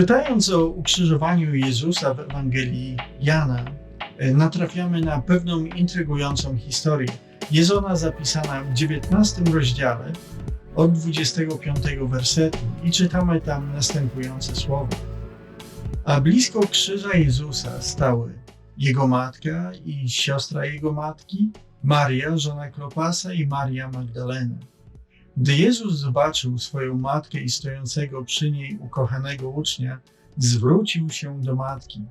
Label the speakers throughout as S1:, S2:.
S1: Czytając o ukrzyżowaniu Jezusa w Ewangelii Jana, e, natrafiamy na pewną intrygującą historię. Jest ona zapisana w 19 rozdziale od 25 wersetu i czytamy tam następujące słowa. A blisko krzyża Jezusa stały jego matka i siostra jego matki, Maria, żona Klopasa i Maria Magdalena. Gdy Jezus zobaczył swoją matkę i stojącego przy niej ukochanego ucznia, zwrócił się do matki: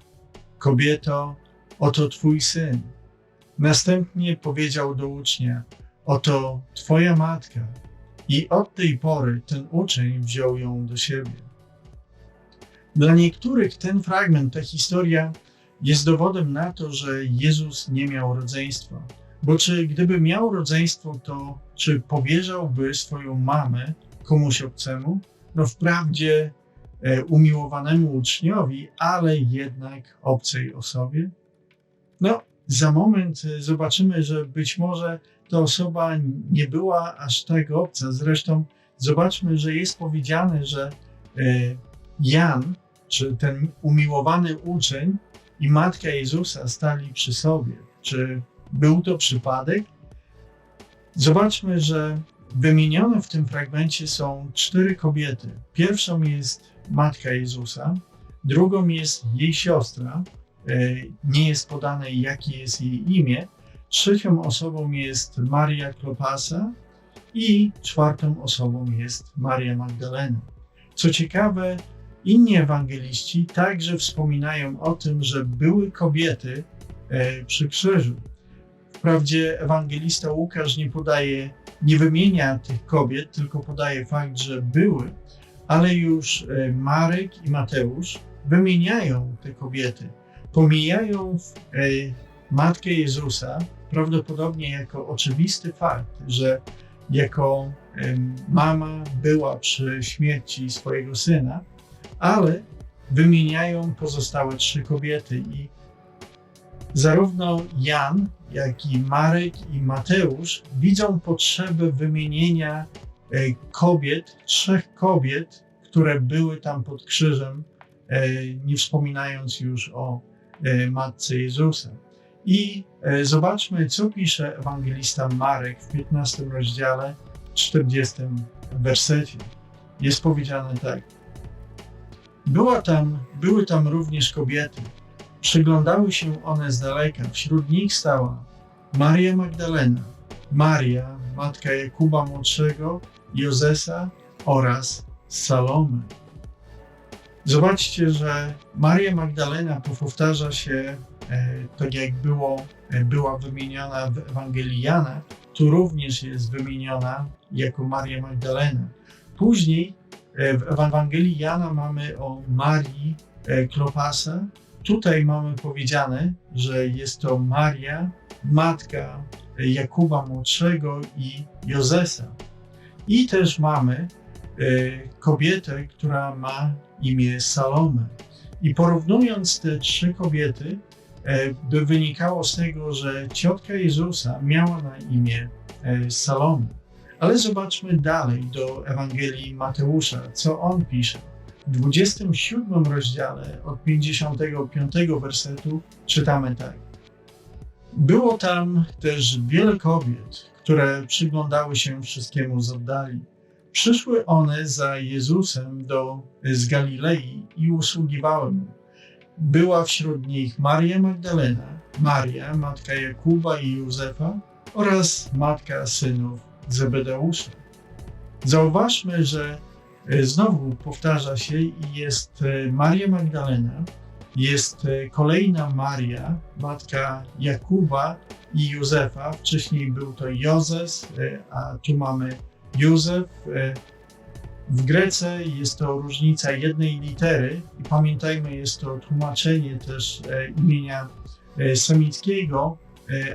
S1: Kobieto, oto twój syn. Następnie powiedział do ucznia: Oto twoja matka. I od tej pory ten uczeń wziął ją do siebie. Dla niektórych ten fragment, ta historia jest dowodem na to, że Jezus nie miał rodzeństwa. Bo czy gdyby miał rodzeństwo, to czy powierzałby swoją mamę komuś obcemu? No wprawdzie e, umiłowanemu uczniowi, ale jednak obcej osobie? No, za moment e, zobaczymy, że być może ta osoba nie była aż tak obca. Zresztą zobaczmy, że jest powiedziane, że e, Jan, czy ten umiłowany uczeń i matka Jezusa stali przy sobie. Czy był to przypadek? Zobaczmy, że wymienione w tym fragmencie są cztery kobiety. Pierwszą jest matka Jezusa, drugą jest jej siostra, e, nie jest podane jakie jest jej imię, trzecią osobą jest Maria Klopasa i czwartą osobą jest Maria Magdalena. Co ciekawe, inni ewangeliści także wspominają o tym, że były kobiety e, przy krzyżu. Wprawdzie ewangelista Łukasz nie podaje, nie wymienia tych kobiet, tylko podaje fakt, że były, ale już e, Marek i Mateusz wymieniają te kobiety. Pomijają e, matkę Jezusa, prawdopodobnie jako oczywisty fakt, że jako mama była przy śmierci swojego syna, ale wymieniają pozostałe trzy kobiety i zarówno Jan, jak i Marek i Mateusz widzą potrzebę wymienienia e, kobiet, trzech kobiet, które były tam pod krzyżem, e, nie wspominając już o e, Matce Jezusa. I zobaczmy, co pisze ewangelista Marek w 15 rozdziale, 40 wersecie. Jest powiedziane tak. Była tam, były tam również kobiety, Przyglądały się one z daleka. Wśród nich stała Maria Magdalena, Maria, matka Jakuba Młodszego, Jozesa oraz Salome. Zobaczcie, że Maria Magdalena powtarza się e, tak jak było, e, była wymieniona w Ewangelii Jana, tu również jest wymieniona jako Maria Magdalena. Później e, w Ewangelii Jana mamy o Marii Klopasa, Tutaj mamy powiedziane, że jest to Maria, matka Jakuba Młodszego i Jozesa. I też mamy y, kobietę, która ma imię Salome. I porównując te trzy kobiety, y, by wynikało z tego, że ciotka Jezusa miała na imię y, Salome. Ale zobaczmy dalej do Ewangelii Mateusza, co on pisze. W 27 rozdziale od 55 wersetu czytamy tak. Było tam też wiele kobiet, które przyglądały się wszystkiemu z oddali. Przyszły one za Jezusem do, z Galilei i usługiwały mu. Była wśród nich Maria Magdalena, Maria, matka Jakuba i Józefa oraz matka synów Zebedeusza. Zauważmy, że znowu powtarza się i jest e, Maria Magdalena, jest e, kolejna Maria, matka Jakuba i Józefa. Wcześniej był to Józef, a tu mamy Józef. W Grece jest to różnica jednej litery i pamiętajmy, jest to tłumaczenie też imienia semickiego,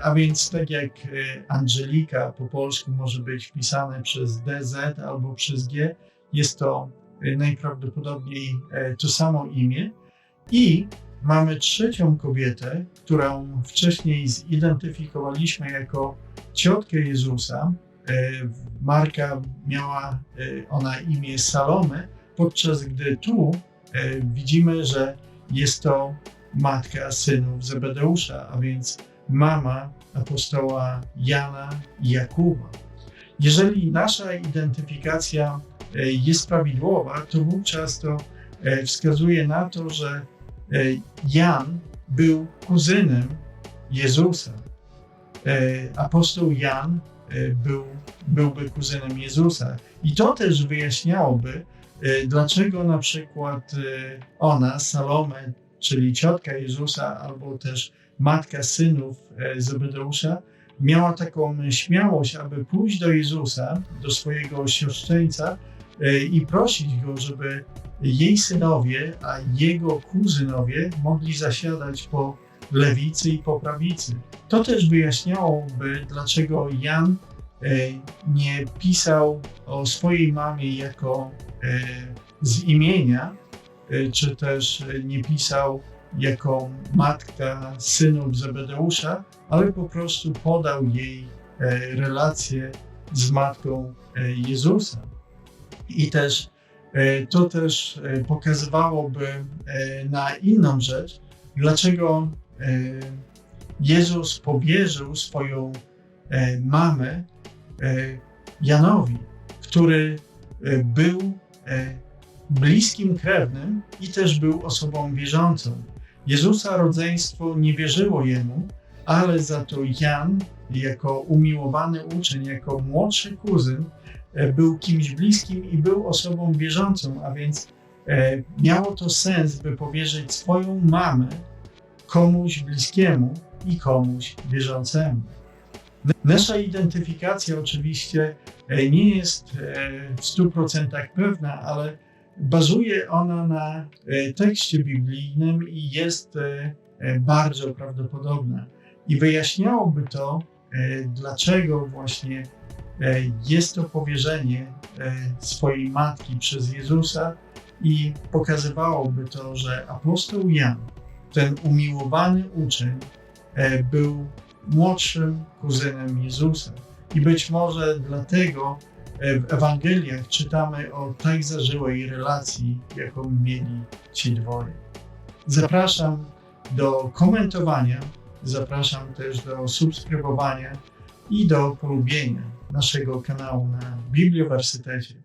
S1: a więc tak jak Angelika po polsku może być wpisane przez DZ albo przez G, jest to e, najprawdopodobniej e, to samo imię. I mamy trzecią kobietę, którą wcześniej zidentyfikowaliśmy jako ciotkę Jezusa. E, Marka miała ona imię Salome, podczas gdy tu widzimy, że jest to matka synów Zebedeusza, a więc mama apostoła Jana i Jakuba. Jeżeli nasza identyfikacja jest prawidłowa, to wówczas to e, wskazuje na to, że e, Jan był kuzynem Jezusa. Apostoł Jan był, byłby kuzynem Jezusa. I to też wyjaśniałoby, dlaczego na przykład ona, Salome, czyli ciotka Jezusa, albo też matka synów Zebedeusza, miała taką śmiałość, aby pójść do Jezusa, do swojego siostrzeńca e, i prosić go, żeby jej synowie, a jego kuzynowie mogli zasiadać po lewicy i po prawicy. To też wyjaśniałoby, dlaczego Jan e, nie pisał o swojej mamie jako e, z imienia, czy też nie pisał jako matka synów Zebedeusza, ale po prostu podał jej e, relację z matką e, Jezusa. I też e, to też pokazywałoby na inną rzecz, dlaczego Jezus powierzył swoją mamę Janowi, który był bliskim krewnym i też był osobą wierzącą. Jezusa rodzeństwo nie wierzyło jemu, ale za to Jan, jako umiłowany uczeń, jako młodszy kuzyn, e, był kimś bliskim i był osobą wierzącą, a więc e, miało to sens, by powierzyć swoją mamę komuś bliskiemu i komuś wierzącemu. Nasza identyfikacja oczywiście e, nie jest w 100% pewna, ale Bazuje ona na e, tekście biblijnym i jest e, e, bardzo prawdopodobna. I wyjaśniałoby to, dlaczego właśnie jest to powierzenie swojej matki przez Jezusa i pokazywałoby to, że apostoł Jan, ten umiłowany uczeń, był młodszym kuzynem Jezusa. I być może dlatego w Ewangeliach czytamy o tak zażyłej relacji, jaką mieli ci dwoje. Zapraszam do komentowania, zapraszam też do subskrybowania i do polubienia naszego kanału na Bibliowersytecie.